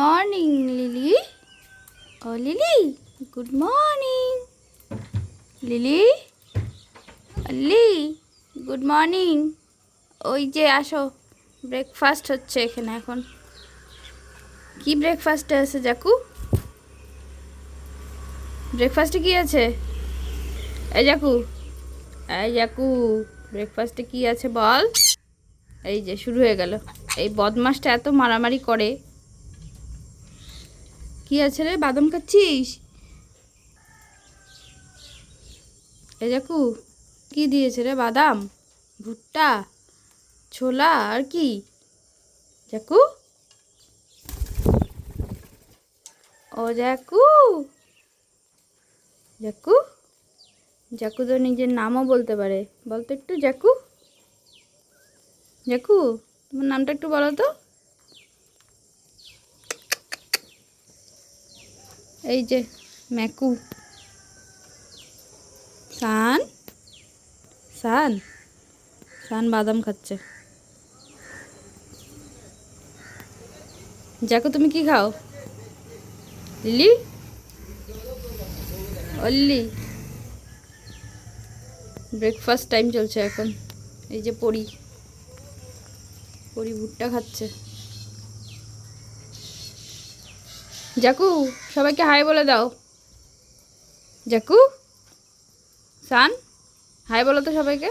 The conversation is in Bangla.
মর্নিং লিলি ও Lily good morning Lily Lily good morning ওই যে আসো। ব্রেকফাস্ট হচ্ছে এখানে এখন। কি ব্রেকফাস্টে আছে, জাকু? ব্রেকফাস্টে কি আছে? এই জাকু। এই জাকু ব্রেকফাস্টে কি আছে বল? এই যে, শুরু হয়ে গেল। এই বদমাসটা এত মারামারি করে। কি আছে রে? বাদাম খাচ্ছিস? এই জাকু কি দিয়েছে রে বাদাম? ভুট্টা, ছোলা, আর কি? জাকু ও জাকু জাকু জাকু তো নিজের নামও বলতে পারে। বলতো একটু জাকু জাকু তোমার নামটা একটু বলো তো। এই যে, ম্যাকু। সান? সান? সান বাদাম খাচ্ছে। জাকু তুমি কি খাও? লিলি? অল্লি ব্রেকফাস্ট টাইম চলছে এখন। এই যে পড়ি পরি ভুট্টা খাচ্ছে। জাকু সবাইকে হাই বলে দাও। জাকু? সান? হাই বলো তো সবাইকে।